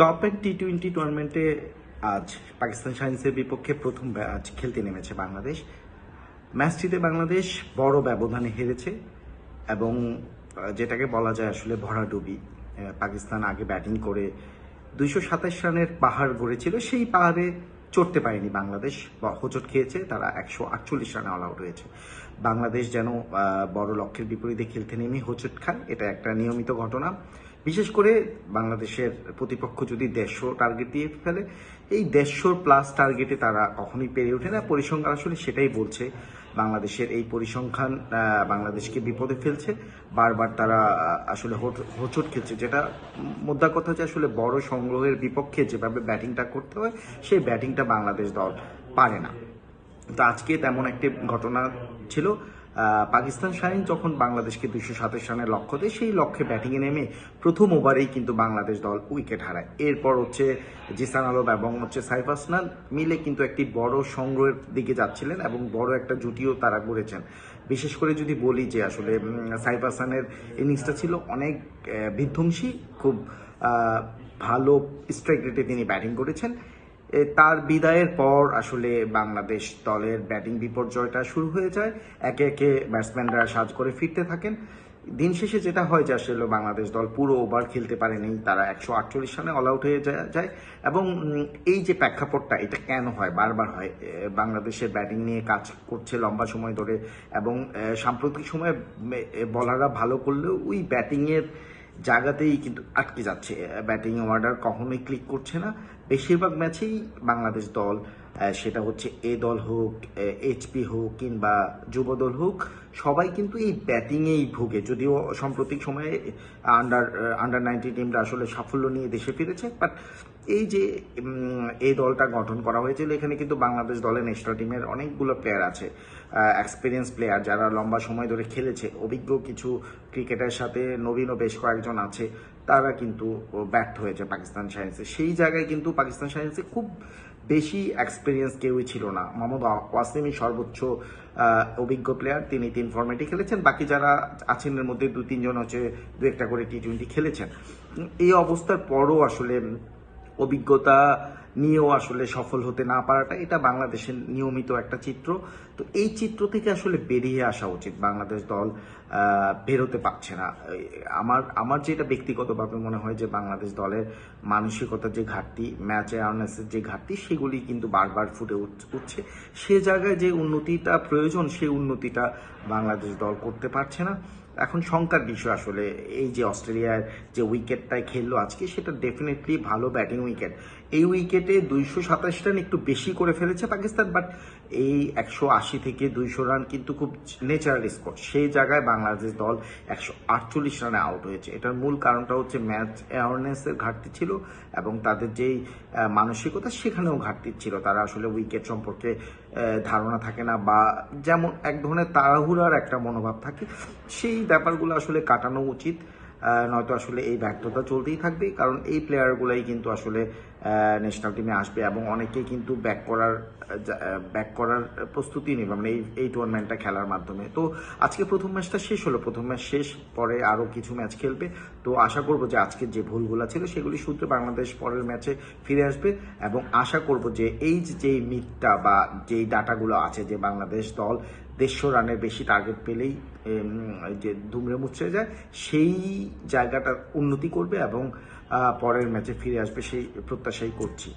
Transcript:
Top and T twenty টুর্নামেন্টে আজ পাকিস্তান সায়েন্সের বিপক্ষে প্রথম আজ খেলতে নেমেছে বাংলাদেশ। ম্যাচটিতে বাংলাদেশ বড় ব্যবধানে হেরেছে এবং যেটাকে বলা যায় আসলে ভরাডুবি পাকিস্তান আগে ব্যাটিং করে দুইশো সাতাশ রানের পাহাড় গড়েছিল, সেই পাহাড়ে চড়তে পারেনি বাংলাদেশ। হোঁচট খেয়েছে, তারা একশো আটচল্লিশ রানে অল আউট হয়েছে। বাংলাদেশ যেন বড় লক্ষ্যের বিপরীতে খেলতে নেমে হোঁচট খায়, এটা একটা নিয়মিত ঘটনা। বিশেষ করে বাংলাদেশের প্রতিপক্ষ যদি দেড়শো টার্গেট দিয়ে ফেলে, এই দেড়শোর প্লাস টার্গেটে তারা কখনোই পেরে ওঠে না। পরিসংখ্যান আসলে সেটাই বলছে। বাংলাদেশের এই পরিসংখ্যান বাংলাদেশকে বিপদে ফেলছে। বারবার তারা আসলে হোঁচট খেলছে যেটা মোদ্দা কথা যে আসলে বড় সংগ্রহের বিপক্ষে যেভাবে ব্যাটিংটা করতে হয়, সেই ব্যাটিংটা বাংলাদেশ দল পারে না। তো আজকে তেমন একটি ঘটনা ছিল। পাকিস্তান শাহিন যখন বাংলাদেশকে দুইশো সাতাশ রানের লক্ষ্য দেয়, সেই লক্ষ্যে ব্যাটিংয়ে নেমে প্রথম ওভারেই কিন্তু বাংলাদেশ দল উইকেট হারায়। এরপর হচ্ছে জিসান আলম এবং হচ্ছে সাইফ আসনান মিলে কিন্তু একটি বড় সংগ্রহের দিকে যাচ্ছিলেন এবং বড় একটা জুটিও তারা গড়েছেন। বিশেষ করে যদি বলি যে আসলে সাইফ হাসানের ইনিংসটা ছিল অনেক বিধ্বংসী, খুব ভালো স্ট্রাইক রেটে তিনি ব্যাটিং করেছেন। তার বিদায়ের পর আসলে বাংলাদেশ দলের ব্যাটিং বিপর্যয়টা শুরু হয়ে যায়। একে একে ব্যাটসম্যানরা সাজ করে ফিরতে থাকেন। দিন শেষে যেটা হয় যে আসলে বাংলাদেশ দল পুরো ওভার খেলতে পারেনি তারা একশো আটচল্লিশ রানে অল আউট হয়ে যায় এবং এই যে প্রেক্ষাপটটা, এটা কেন হয়, বারবার হয় বাংলাদেশের ব্যাটিং নিয়ে কাজ করছে লম্বা সময় ধরে এবং সাম্প্রতিক সময়ে বলাররা ভালো করলেও ওই ব্যাটিংয়ের জায়গাতেই কিন্তু আটকে যাচ্ছে। ব্যাটিং অর্ডার কখনোই ক্লিক করছে না। বেশিরভাগ ম্যাচেই বাংলাদেশ দল সেটা হচ্ছে এ দল হোক এইচপি হোক কিংবা যুব দল হোক, সবাই কিন্তু এই ব্যাটিংয়েই ভোগে। যদিও সাম্প্রতিক সময়ে আন্ডার আন্ডার নাইনটিন টিমটা আসলে সাফল্য নিয়ে দেশে ফিরেছে বাট এই যে এই দলটা গঠন করা হয়েছিল, এখানে কিন্তু বাংলাদেশ দলের ন্যাশনাল টিমের অনেকগুলো প্লেয়ার আছে। এক্সপিরিয়েন্স প্লেয়ার যারা লম্বা সময় ধরে খেলেছে, অভিজ্ঞ কিছু ক্রিকেটারের সাথে নবীনও বেশ কয়েকজন আছে, তারা কিন্তু ব্যর্থ হয়েছে পাকিস্তান সায়েন্সে সেই জায়গায় কিন্তু পাকিস্তান সায়েন্সে খুব বেশি এক্সপিরিয়েন্স কেউই ছিল না। মোহাম্মদ ওয়াসিমি সর্বোচ্চ অভিজ্ঞ প্লেয়ার তিনি তিন ফর্মেটে খেলেছেন, বাকি যারা আছেন এর মধ্যে দু তিনজন হচ্ছে দু একটা করে টি টোয়েন্টি খেলেছেন। এই অবস্থার পরও আসলে অভিজ্ঞতা নিয়েও আসলে সফল হতে না পারাটা, এটা বাংলাদেশের নিয়মিত একটা চিত্র। তো এই চিত্র থেকে আসলে বেরিয়ে আসা উচিত। বাংলাদেশ দল বেরোতে পারছে না। আমার আমার যেটা ব্যক্তিগতভাবে মনে হয় যে বাংলাদেশ দলের মানসিকতার যে ঘাটতি ম্যাচ অ্যাওয়ারনেসের যে ঘাটতি, সেগুলি কিন্তু বারবার ফুটে উঠ- উঠছে। সে জায়গায় যে উন্নতিটা প্রয়োজন, সেই উন্নতিটা বাংলাদেশ দল করতে পারছে না। এখন শঙ্কার বিষয় আসলে এই যে অস্ট্রেলিয়ার যে উইকেটটাই খেললো আজকে, সেটা ডেফিনেটলি ভালো ব্যাটিং উইকেট এই উইকেটে দুইশো সাতাশ রান একটু বেশি করে ফেলেছে পাকিস্তান বাট এই একশো আশি থেকে দুইশো রান কিন্তু খুব নেচারাল স্কোর সেই জায়গায় বাংলাদেশ দল একশো আটচল্লিশ রানে আউট হয়েছে। এটার মূল কারণটা হচ্ছে ম্যাচ অ্যাওয়ারনেসের ঘাটতি ছিল এবং তাদের যেই মানসিকতা সেখানেও ঘাটতি ছিল। তারা আসলে উইকেট সম্পর্কে ধারণা থাকে না বা যেমন এক ধরনের তাড়াহুড়ার একটা মনোভাব থাকে, সেই ব্যাপারগুলো আসলে কাটানো উচিত। নয়তো আসলে এই ব্যর্থতা চলতেই থাকবে কারণ এই প্লেয়ারগুলাই কিন্তু আসলে ন্যাশনাল টিমে আসবে এবং অনেকেই কিন্তু ব্যাক করার ব্যাক করার প্রস্তুতি নেবে মানে এই এই টুর্নামেন্টটা খেলার মাধ্যমে। তো আজকে প্রথম ম্যাচটা শেষ হলো, প্রথম ম্যাচ শেষ, পরে আরও কিছু ম্যাচ খেলবে। তো আশা করব যে আজকের যে ভুলগুলো ছিল, সেগুলি সূত্রে বাংলাদেশ পরের ম্যাচে ফিরে আসবে এবং আশা করব যে এই যে মিথটা বা যেই ডাটাগুলো আছে যে বাংলাদেশ দল দেড়শো রানের বেশি টার্গেট পেলেই যে দুমড়ে মুচড়ে যায়, সেই জায়গাটা উন্নতি করবে এবং পরের ম্যাচে ফিরে আসবে সেই প্রত্যাশাই করছি।